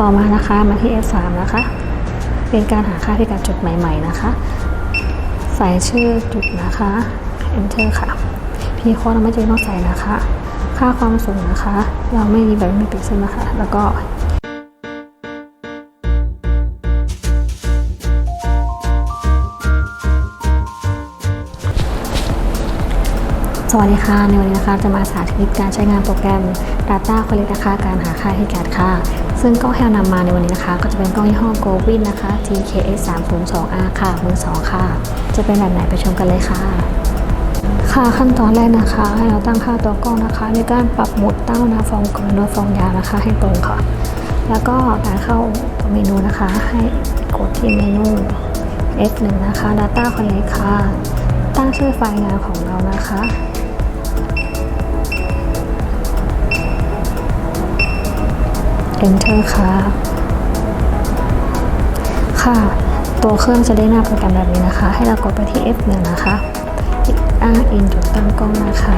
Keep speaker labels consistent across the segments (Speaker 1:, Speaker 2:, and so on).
Speaker 1: ต่อมานะคะมาที่ F3 นะคะ เป็นการหาค่าพิกัดจุดใหม่ ๆ นะคะ ใส่ชื่อจุดนะคะ enter ค่ะ พีโค้ดเราไม่จำเป็นต้องใส่นะคะ ค่าความสูงนะคะ เราไม่มีแบบไม่มีปิกเซลนะคะ แล้วก็ สวัสดีค่ะ ในวันนี้นะคะจะมาสาธิตการใช้งานโปรแกรม Data Collect นะคะการหาค่าพิกัดค่ะ ซึ่งกล้องที่เรานำมาในวันนี้นะคะ ก็จะเป็นกล้องยี่ห้อ Govin นะคะ TKS 3 0 2 R ค่ะมือ2ค่ะ จะเป็นแบบไหนไปชมกันเลยค่ะ ค่ะขั้นตอนแรกนะคะ ให้เราตั้งค่าตัวกล้องนะคะ ในการปรับหมดตั้งนาฟองกลมโดยฟองยาวนะคะ ให้ตรงค่ะ แล้วก็การเข้าเมนูนะคะ ให้กดที่เมนู F1 นะคะ Data Collect ค่ะ ตั้งชื่อไฟล์งานของเรานะคะ Enter ค่ะ ค่ะ ตัวเครื่องจะได้หน้าโปรแกรมแบบนี้นะคะ ให้เรากดไปที่ F1 นะคะอ้างอินจุดตั้งกล้องนะคะ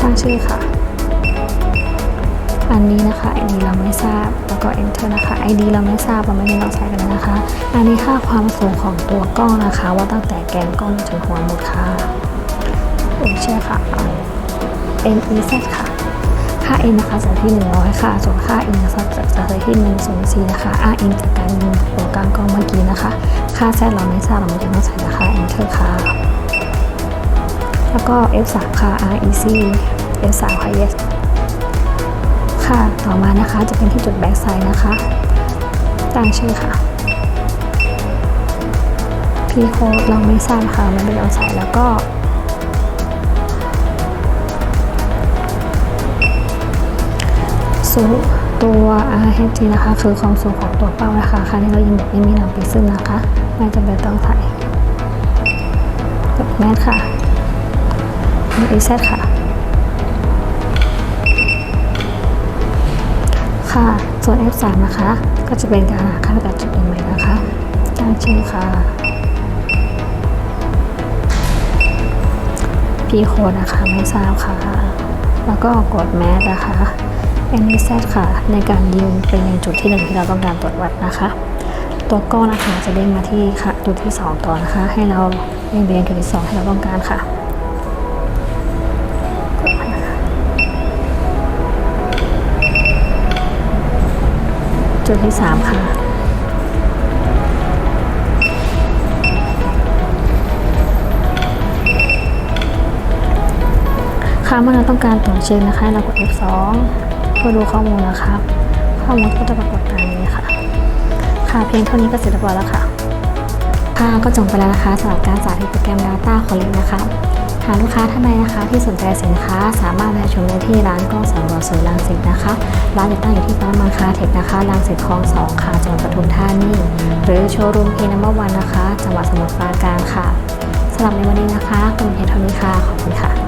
Speaker 1: ตั้งชื่อค่ะ อันนี้นะคะ ID เราไม่ทราบ แล้วก็ Enter นะคะ ID เราไม่ทราบเราไม่ได้ลองใช้กันนะคะ อันนี้ค่าความสูงของตัวกล้องนะคะ ว่าตั้งแต่แกนกล้องจนหัวหมดค่ะโอเคค่ะ NEZ ค่ะค่า n นะคะจะที่ 100 ค่ะ ส่วนค่า n นะคะจะจะที่104นะคะ r n จากการยิงตัวกลางกล้องเมื่อกี้นะคะ ค่า z เราไม่ทราบเราไม่จำเป็นต้องใส่นะคะ enter ค่ะ แล้วก็ f3 ค่ะ rec f3 ค่ะ yes ค่ะ ต่อมานะคะจะเป็นที่จุด back side นะคะ ตั้งชื่อค่ะ p code เราไม่ทราบค่ะไม่ได้เอาใส่แล้วก็สูตัว RHG นะคะ คือความสูงของตัวเป้านะคะครั้งนี้เรายิงแบบไม่มีหลังปีซึมนะคะ ไม่จำเป็นต้องใส่กับแมสค่ะมีเอซค่ะ ค่ะ ส่วน F3 นะคะ ก็จะเป็นการหาค่าพิกัดจุดใหม่นะคะตั้งชื่อค่ะพีโคนะคะ ไม่ทราบค่ะ แล้วก็กดแมสนะคะ NZ ค่ะ ในการยิงเป็นในจุดที่หนึ่งที่เราต้องการตรวจวัดนะคะ ตัวก้อนนะคะจะเด้งมาที่ค่ะจุดที่ 2 ต่อนะคะ ให้เราเรียงเรียงจุดที่2ที่เราต้องการค่ะ จุดที่3ค่ะ ค่ะเมื่อเราต้องการตรวจเช็คนะคะเรากด F2 เพื่อดูข้อมูลนะคะข้อมูลก็จะปรากฏตามนี้ค่ะ ค่ะเพียงเท่านี้ก็เสร็จเรียบร้อยแล้วค่ะค่ะก็จบไปแล้วนะคะสำหรับการสาธิตโปรแกรม Data Collect นะคะ หากลูกค้าท่านใดนะคะที่สนใจสินค้าสามารถมาชมได้ที่ร้านกล้องสำรวจสื่อรังสิตนะคะ ร้านจะตั้งอยู่ที่ปั๊มมังคาเทคนะคะรังสิตคลองสองค่ะจังหวัดปทุมธานีหรือโชว์รูมพีนัมเบอร์วันนะคะ จังหวัดสมุทรปราการค่ะสำหรับในวันนี้นะคะก็มีเพียงเท่านี้ค่ะขอบคุณค่ะ